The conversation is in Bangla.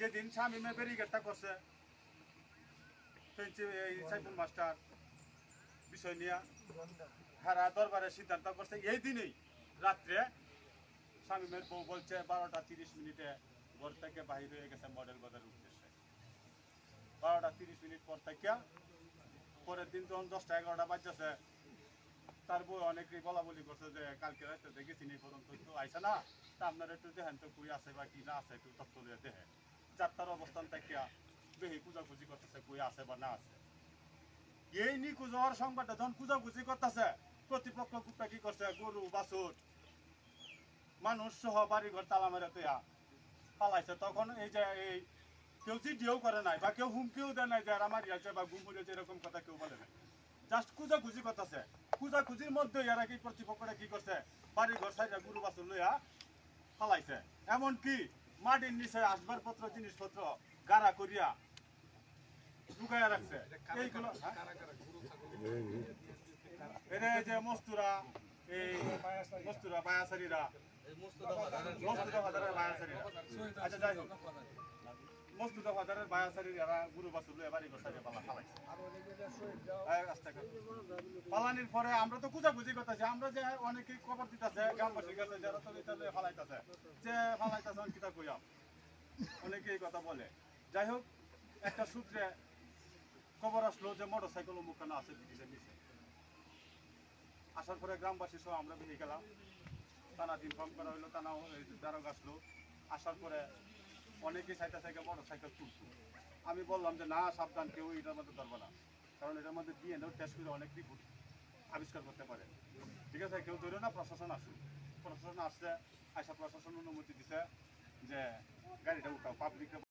যেদিন শামিমে ব্যারিকেডটা করছে। সাইফুল মাস্টার বিষয় নিয়ে হারা দরবারে সিদ্ধান্ত করছে, এই দিনেই রাত্রে স্বামী শামিমের বউ বলছে, বারোটা তিরিশ মিনিটে ঘর থেকে বাহির হয়ে গেছে মডেল বাজারের উদ্দেশ্যে। বারোটা তিরিশ মিনিট পর থেকে পরের দিন তখন দশটা এগারোটা বাজছে তার বউ অনেকেই বলা বলি করছে যে কালকে রাতে দেখেছি নি পর্যন্ত তো আইসা না, তা আপনার একটু দেখেন তো কুই আছে বা কি না আছে, একটু তথ্য দিয়ে দেখে যাত্রার অবস্থান থাকিয়া বেহি খুঁজাখুঁজি করতেছে কুই আছে বা না আছে। এই নি কুজার সংবাদটা যখন খুঁজাখুঁজি করতেছে, প্রতিপক্ষ কুত্তা কি করছে? গরু, বাছুর, মানুষ সহ বাড়ি ঘর তালা মেরে তুইয়া পালাইছে। তখন এই যে এই কেউ চিঠিও করে নাই বা কেউ হুমকিও দেয় নাই যে আমার ইয়াছে বা গুম হয়েছে এরকম কথা কেউ বলে নাই। জাস্ট খুঁজা খুঁজি করতেছে। খুঁজা খুঁজির মধ্যে এরা কি প্রতিপক্ষরা কি করছে? বাড়ি ঘর সাইডে গুরু বাছুর লইয়া ফালাইছে। এমন কি মাটির নিচে আসবাবপত্র জিনিসপত্র গাড়া করিয়া লুকাইয়া রাখছে। এইগুলো হ্যাঁ? যে মস্তুরা এই মস্তুরা বায়াসারিরা। মস্তুরা বাজারের বায়াসারিরা। আচ্ছা যাই হোক। মস্তুরা বাজারের বায়াসারির এরা গুরু বাছুর লইয়া বাড়ি ঘর সাইডে পালা ফালাইছে এই রাস্তা করে। পালানির পরে আমরা তো খুঁজাখুঁজি করতেছি আমরা যে অনেকে খবর দিতেছে, গ্রামবাসীর কাছে, যারা তো লইয়া ফালাইতেছে, যে ফালাইতেছে আমি কিতা কইয়াম? অনেকে এই কথা বলে। যাই হোক, একটা সূত্রে খবর আসলো যে মোটর সাইকেল মুখানা আছে ব্রিটিশে নিচে। আসার পরে গ্রামবাসী সহ আমরা বেরিয়ে গেলাম। থানা ইনফর্ম করা হলো থানাও দ্বারক আসলো। আসার পরে অনেকেই সাইকেল সাইকেল মোটর সাইকেল তুলতো আমি বললাম যে, না, সাবধান, কেউ এটার মধ্যে ধরবে না। কারণ এটার মধ্যে ডিএনএও টেস্ট করে অনেক রিপোর্ট আবিষ্কার করতে পারে। ঠিক আছে, কেউ ধরে না প্রশাসন আসুন প্রশাসন আসছে আসা প্রশাসন অনুমতি দিছে যে গাড়িটা উঠাও পাবলিক